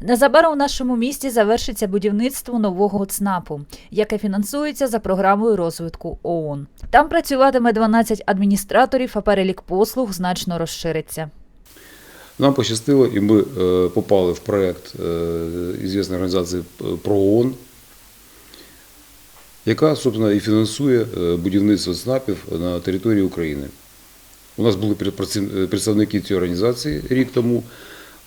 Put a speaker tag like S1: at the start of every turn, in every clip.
S1: Незабаром у нашому місті завершиться будівництво нового ЦНАПу, яке фінансується за програмою розвитку ООН. Там працюватиме 12 адміністраторів, а перелік послуг значно розшириться.
S2: Нам пощастило, і ми е, попали в проект е, ізвісної організації е, ПРООН, яка, собственно, і фінансує е, будівництво ЦНАПів на території України. У нас були е, представники цієї організації рік тому.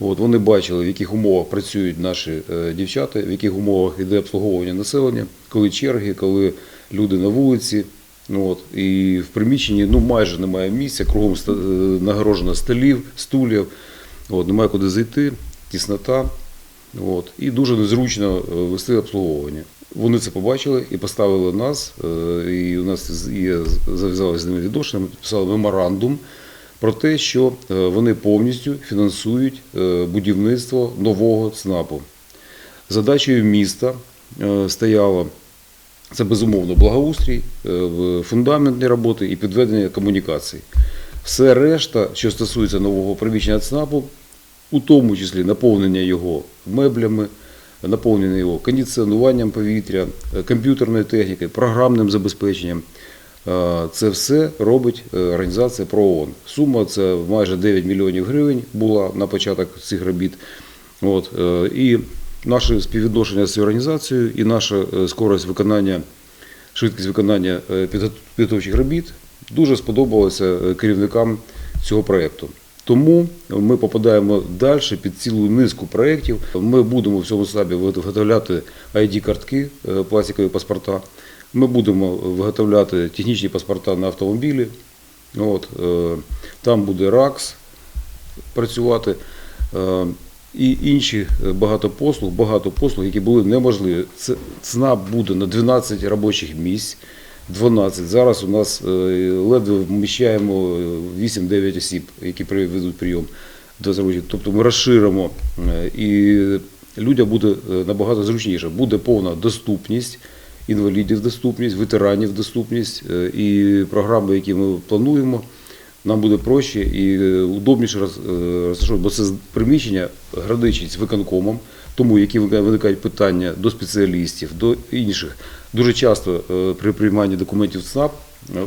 S2: От, вони бачили, в яких умовах працюють наші е, дівчата, в яких умовах йде обслуговування населення, коли черги, коли люди на вулиці. От, і в приміщенні ну, майже немає місця, кругом ста- е, нагорожено столів, стульів, от, немає куди зайти, тіснота. От, і дуже незручно е, вести обслуговування. Вони це побачили і поставили нас, і у нас є зав'язалися з ними відношення, ми підписали меморандум про те, що е, вони повністю фінансують е, будівництво нового ЦНАПу. Задачею міста е, стояло це безумовно благоустрій, фундаментні роботи і підведення комунікацій. Все решта, що стосується нового приміщення ЦНАПу, у тому числі наповнення його меблями, наповнення його кондиціонуванням повітря, комп'ютерною технікою, програмним забезпеченням. Е, Це все робить е, організація ПРООН. Сума це майже 9 мільйонів гривень була на початок цих робіт. От, е, і наше співвідношення з цією організацією і наша скорость виконання, швидкість виконання підготовчих робіт дуже сподобалося е, керівникам цього проєкту. Тому ми попадаємо далі під цілу низку проєктів. Ми будемо в цьому СНАПі виготовляти ID-картки, е, пластикові паспорта. Ми будемо виготовляти технічні паспорта на автомобілі. От, е, там буде РАКС працювати. Е, І інші е, багато послуг, багато послуг, які були неможливі. Це ЦНАП буде на 12 робочих місць. 12. Зараз у нас ледве вміщаємо е, 8-9 осіб, які при- ведуть прийом до заручників. Тобто ми розширимо і людям буде набагато зручніше. Буде повна доступність, інвалідів доступність, ветеранів доступність е, і програми, які ми плануємо, нам буде проще і е, удобніше е, розташовувати, бо це приміщення граничить з виконкомом, тому які виникають- питання до спеціалістів, до інших. Дуже часто при прийманні документів ЦНАП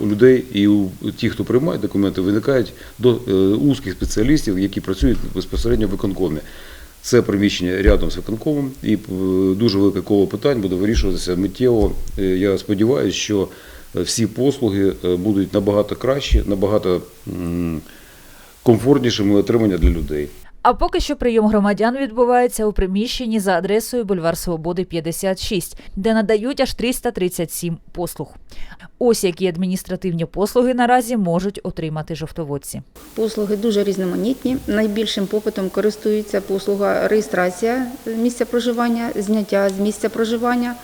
S2: у людей і у тих, хто приймає документи, виникають до узких спеціалістів, які працюють безпосередньо в виконкомі. Це приміщення рядом з виконкомом, і е, дуже велике коло питань буде вирішуватися миттєво. Е, Я сподіваюся, що е, всі послуги будуть набагато кращі, набагато комфортнішими отримання для людей.
S1: А поки що прийом громадян відбувається у приміщенні за адресою Бульвар Свободи 56, де надають аж 337 послуг. Ось які адміністративні послуги наразі можуть отримати жовтоводці.
S3: Послуги дуже різноманітні. Найбільшим попитом користується послуга реєстрація місця проживання, зняття з місця проживання,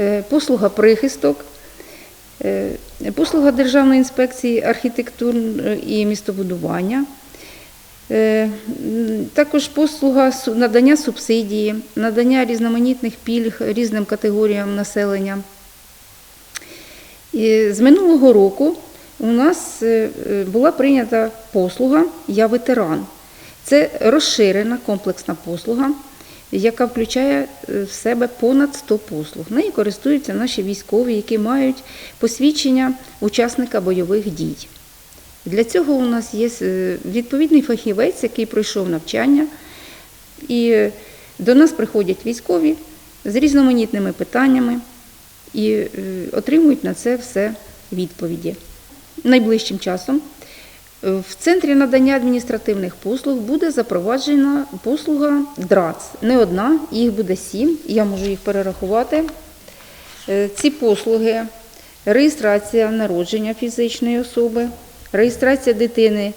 S3: е, послуга прихисток, е, послуга Державної інспекції архітектур і містобудування. Е, Також послуга надання субсидії, надання різноманітних пільг різним категоріям населення. І з минулого року у нас е, е, була прийнята послуга Я ветеран. Це розширена комплексна послуга, яка включає в себе понад 100 послуг. Нею користуються наші військові, які мають посвідчення учасника бойових дій. Для цього у нас є е, відповідний фахівець, який пройшов навчання, і е, до нас приходять військові з різноманітними питаннями і е, отримують на це все відповіді. Найближчим часом в центрі надання адміністративних послуг буде запроваджена послуга ДРАЦ. Не одна, їх буде сім, я можу їх перерахувати. Ці послуги реєстрація народження фізичної особи, реєстрація дитини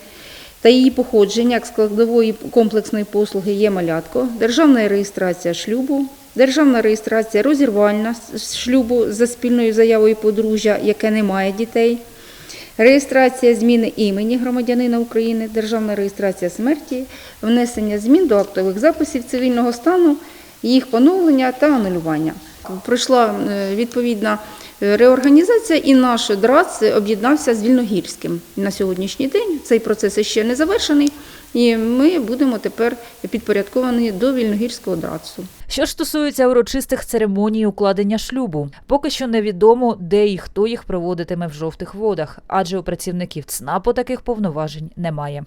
S3: та її походження як складової комплексної послуги є малятко, державна реєстрація шлюбу, державна реєстрація розірвальна шлюбу за спільною заявою подружжя, яке не має дітей, реєстрація зміни імені громадянина України, державна реєстрація смерті, внесення змін до актових записів цивільного стану, їх поновлення та анулювання. Пройшла е, відповідна е, реорганізація, і наш ДРАЦ об'єднався з Вільногірським на сьогоднішній день. Цей процес ще не завершений, і ми будемо тепер підпорядковані до Вільногірського драцу.
S1: Що ж стосується урочистих церемоній укладення шлюбу, поки що невідомо, де і хто їх проводитиме в жовтих водах, адже у працівників ЦНАПу таких повноважень немає.